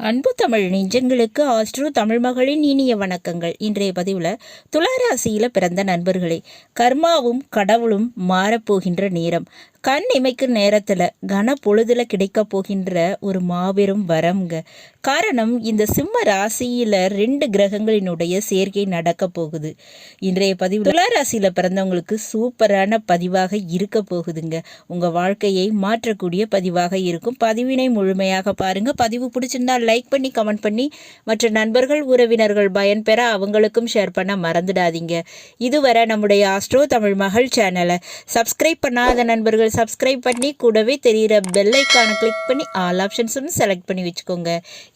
அன்பு தமிழ் நெஞ்சங்களுக்கு ஆஸ்ட்ரோ தமிழ் மகளின் இனிய வணக்கங்கள். இன்றைய பதிவில் துளாராசியில் பிறந்த நண்பர்களே கர்மாவும் கடவுளும் மாறப்போகின்ற நேரம். கண் இமைக்கும் நேரத்தில் கன பொழுதில் கிடைக்க போகின்ற ஒரு மாபெரும் வரம்ங்க. காரணம் இந்த சிம்ம ராசியில் ரெண்டு கிரகங்களினுடைய சேர்க்கை நடக்க போகுது. இன்றைய பதிவு துலா ராசியில் பிறந்தவங்களுக்கு சூப்பரான பதிவாக இருக்க போகுதுங்க. உங்கள் வாழ்க்கையை மாற்றக்கூடிய பதிவாக இருக்கும். பதிவினை முழுமையாக பாருங்கள் பதிவு பிடிச்சிருந்தா லைக் பண்ணி கமெண்ட் பண்ணி மற்ற நண்பர்கள் உறவினர்கள் பயன்பெற அவங்களுக்கும் ஷேர் பண்ண மறந்துடாதீங்க. இதுவரை நம்முடைய ஆஸ்ட்ரோ தமிழ் மகள் சேனலை சப்ஸ்கிரைப் பண்ணாத நண்பர்கள் சப்ஸ்கிரைப் பண்ணி கூடவே தெரிகிற பெல் ஐக்கானை கிளிக் பண்ணி ஆல் ஆப்ஷன்ஸும் செலக்ட் பண்ணி வச்சுக்கோங்க.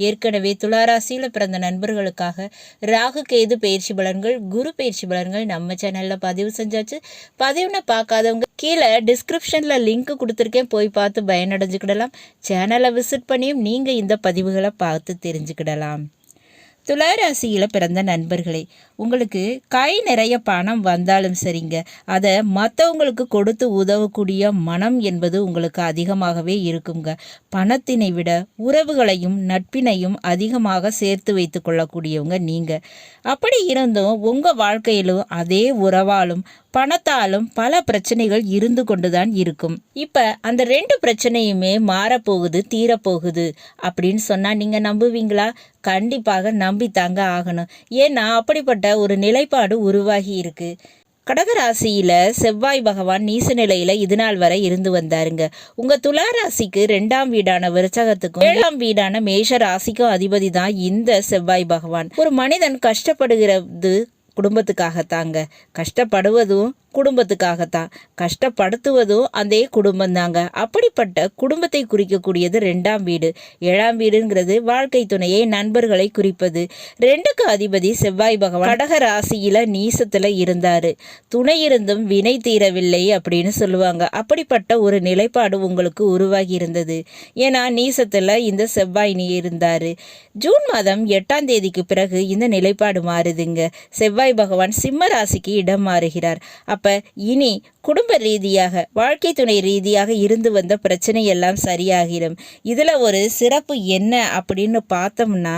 ஏற்கனவே துளாராசியில் பிறந்த நண்பர்களுக்காக ராகு கேது பயிற்சி பலன்கள் குரு பயிற்சி பலன்கள் நம்ம சேனலில் பதிவு செஞ்சாச்சு. பதிவுன்னு பார்க்காதவங்க கீழே டிஸ்கிரிப்ஷனில் லிங்க் கொடுத்துருக்கேன். போய் பார்த்து பயனடைஞ்சுக்கிடலாம். சேனலை விசிட் பண்ணியும் நீங்கள் இந்த பதிவுகளை பார்த்து தெரிஞ்சுக்கிடலாம். துளாராசியில் பிறந்த நண்பர்களே உங்களுக்கு கை நிறைய பணம் வந்தாலும் சரிங்க. அதை மற்றவங்களுக்கு கொடுத்து உதவக்கூடிய மனம் என்பது உங்களுக்கு அதிகமாகவே இருக்குங்க. பணத்தினை விட உறவுகளையும் நட்பினையும் அதிகமாக சேர்த்து வைத்து கொள்ளக்கூடியவங்க நீங்கள் அப்படி இருந்தும் உங்கள் வாழ்க்கையிலும் அதே உறவாலும் பணத்தாலும் பல பிரச்சனைகள் இருந்து கொண்டுதான் இருக்கும். இப்ப அந்த ரெண்டு பிரச்சனையுமே மாறப்போகுது தீரப்போகுது அப்படின்னு சொன்னா நீங்க நம்புவீங்களா? கண்டிப்பாக நம்பித்தாங்க ஆகணும். ஏன்னா அப்படிப்பட்ட ஒரு நிலைப்பாடு உருவாகி இருக்கு. கடகராசியில் செவ்வாய் பகவான் நீச நிலையில இது நாள் வரை இருந்து வந்தாருங்க. உங்க துலா ராசிக்கு ரெண்டாம் வீடான விருச்சகத்துக்கும் ஏழாம் வீடான மேஷ ராசிக்கும் அதிபதி தான் இந்த செவ்வாய் பகவான். ஒரு மனிதன் கஷ்டப்படுகிறது குடும்பத்துக்காகத்தாங்க. கஷ்டப்படுவதும் குடும்பத்துக்காகத்தான். கஷ்டப்படுத்துவதும் அதே குடும்பம் தாங்க அப்படிப்பட்ட குடும்பத்தை குறிக்கக்கூடியது ரெண்டாம் வீடு. ஏழாம் வீடுங்கிறது வாழ்க்கை துணையை நண்பர்களை குறிப்பது. ரெண்டுக்கு அதிபதி செவ்வாய் பகவான். கடக ராசியில நீசத்துல இருந்தாரு. துணை இருந்தும் வினை தீரவில்லை அப்படின்னு சொல்லுவாங்க. அப்படிப்பட்ட ஒரு நிலைப்பாடு உங்களுக்கு உருவாகி இருந்தது. ஏன்னா நீசத்துல இந்த செவ்வாய் நீ இருந்தாரு. ஜூன் மாதம் எட்டாம் தேதிக்கு பிறகு இந்த நிலைப்பாடு மாறுதுங்க. செவ்வாய் பகவான் சிம்ம ராசிக்கு இடம் மாறுகிறார். அப்ப அப்போ இனி குடும்ப ரீதியாக வாழ்க்கை துணை ரீதியாக இருந்து வந்த பிரச்சனை எல்லாம் சரியாகிடும். இதில் ஒரு சிறப்பு என்ன அப்படின்னு பார்த்தோம்னா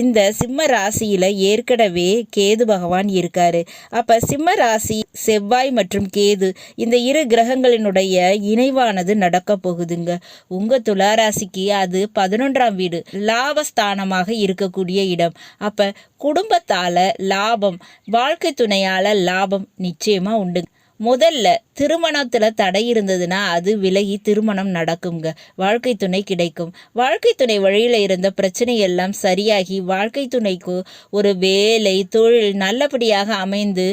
இந்த சிம்ம ராசியில் ஏற்கனவே கேது பகவான் இருக்கார். அப்போ சிம்ம ராசி செவ்வாய் மற்றும் கேது இந்த இரு கிரகங்களினுடைய இணைவானது நடக்க போகுதுங்க. உங்கள் துளாராசிக்கு அது பதினொன்றாம் வீடு லாபஸ்தானமாக இருக்கக்கூடிய இடம். அப்போ குடும்பத்தால் லாபம் வாழ்க்கை துணையால் லாபம் நிச்சயமாக உண்டு. முதல்ல திருமணத்தில் தடை இருந்ததுன்னா அது விலகி திருமணம் நடக்குங்க வாழ்க்கை துணை கிடைக்கும். வாழ்க்கை துணை வழியில் இருந்த பிரச்சனை எல்லாம் சரியாகி வாழ்க்கை துணைக்கு ஒரு வேலை தொழில் நல்லபடியாக அமைந்து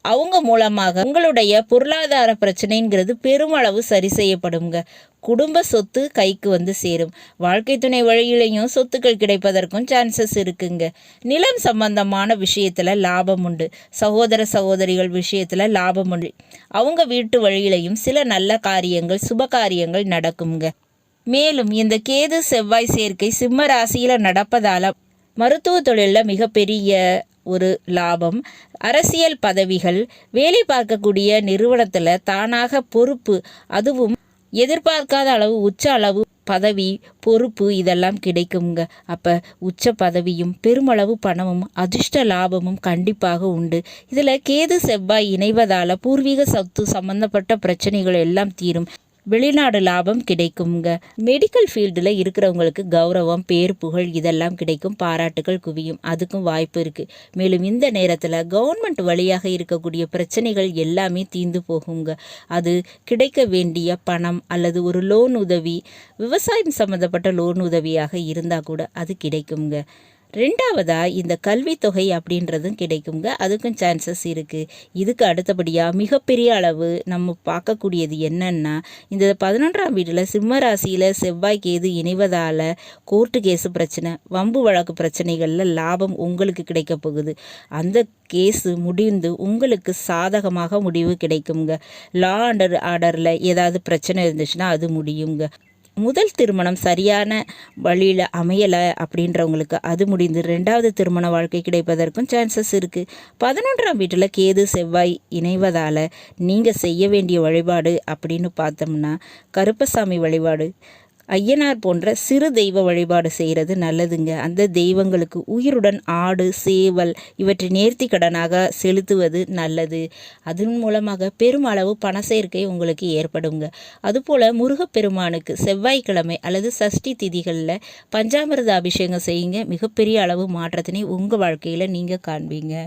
அவங்க மூலமாக உங்களுடைய பொருளாதார பிரச்சனைங்கிறது பெருமளவு சரி செய்யப்படுங்க குடும்ப சொத்து கைக்கு வந்து சேரும். வாழ்க்கை துணை வழியிலையும் சொத்துக்கள் கிடைப்பதற்கும் சான்சஸ் இருக்குங்க. நிலம் சம்பந்தமான விஷயத்தில் லாபம் உண்டு. சகோதர சகோதரிகள் விஷயத்தில் லாபம் உண்டு. அவங்க வீட்டு வழியிலையும் சில நல்ல காரியங்கள் சுப காரியங்கள் நடக்குங்க. மேலும் இந்த கேது செவ்வாய் சேர்க்கை சிம்ம ராசியில் நடப்பதால் மருத்துவ தொழிலில் மிகப்பெரிய ஒரு லாபம். அரசியல் பதவிகள் வேலை பார்க்கக்கூடிய நிறுவனத்தில் தானாக பொறுப்பு அதுவும் எதிர்பார்க்காத அளவு உச்ச அளவு பதவி பொறுப்பு இதெல்லாம் கிடைக்குங்க அப்போ உச்ச பதவியும் பெருமளவு பணமும் அதிர்ஷ்ட லாபமும் கண்டிப்பாக உண்டு. இதில் கேது செவ்வாய் இணைவதால் பூர்வீக சத்து சம்பந்தப்பட்ட பிரச்சனைகள் எல்லாம் தீரும். வெளிநாடு லாபம் கிடைக்குங்க மெடிக்கல் ஃபீல்டில் இருக்கிறவங்களுக்கு கௌரவம் பேர் புகழ் இதெல்லாம் கிடைக்கும். பாராட்டுகள் குவியும். அதுக்கும் வாய்ப்பு இருக்குது மேலும் இந்த நேரத்தில் கவர்மெண்ட் வழியாக இருக்கக்கூடிய பிரச்சனைகள் எல்லாமே தீந்து போகுங்க. அது கிடைக்க வேண்டிய பணம் அல்லது ஒரு லோன் உதவி விவசாயம் சம்மந்தப்பட்ட லோன் உதவியாக இருந்தால் கூட அது கிடைக்குங்க ரெண்டாவதாக இந்த கல்வித்தொகை அப்படின்றதும் கிடைக்குங்க. அதுக்கும் சான்சஸ் இருக்குது இதுக்கு அடுத்தபடியாக மிகப்பெரிய அளவு நம்ம பார்க்கக்கூடியது என்னென்னா இந்த பதினொன்றாம் வீட்டில் சிம்ம ராசியில் செவ்வாய் கேது இணைவதால் கோர்ட்டு கேஸு பிரச்சனை வம்பு வழக்கு பிரச்சனைகளில் லாபம் உங்களுக்கு கிடைக்க போகுது. அந்த கேஸு முடிந்து உங்களுக்கு சாதகமாக முடிவு கிடைக்குங்க. லா அண்டர் ஆர்டரில் ஏதாவது பிரச்சனை இருந்துச்சுன்னா அது முடியுங்க. முதல் திருமணம் சரியான வழியில் அமையலை அப்படின்றவங்களுக்கு அது முடிந்து ரெண்டாவது திருமண வாழ்க்கை கிடைப்பதற்கும் சான்சஸ் இருக்குது பதினொன்றாம் வீட்டில் கேது செவ்வாய் இணைவதால் நீங்கள் செய்ய வேண்டிய வழிபாடு அப்படின்னு பார்த்தோம்னா கருப்பசாமி வழிபாடு ஐயனார் போன்ற சிறு தெய்வ வழிபாடு செய்கிறது நல்லதுங்க. அந்த தெய்வங்களுக்கு உயிருடன் ஆடு சேவல் இவற்றை நேர்த்தி கடனாக செலுத்துவது நல்லது. அதன் மூலமாக பெருமளவு பண சேர்க்கை உங்களுக்கு ஏற்படுங்க. அதுபோல் முருகப்பெருமானுக்கு செவ்வாய்க்கிழமை அல்லது சஷ்டி திதிகளில் பஞ்சாமிரத அபிஷேகம் செய்யுங்க. மிகப்பெரிய அளவு மாற்றத்தினை உங்கள் வாழ்க்கையில் நீங்கள் காண்பீங்க.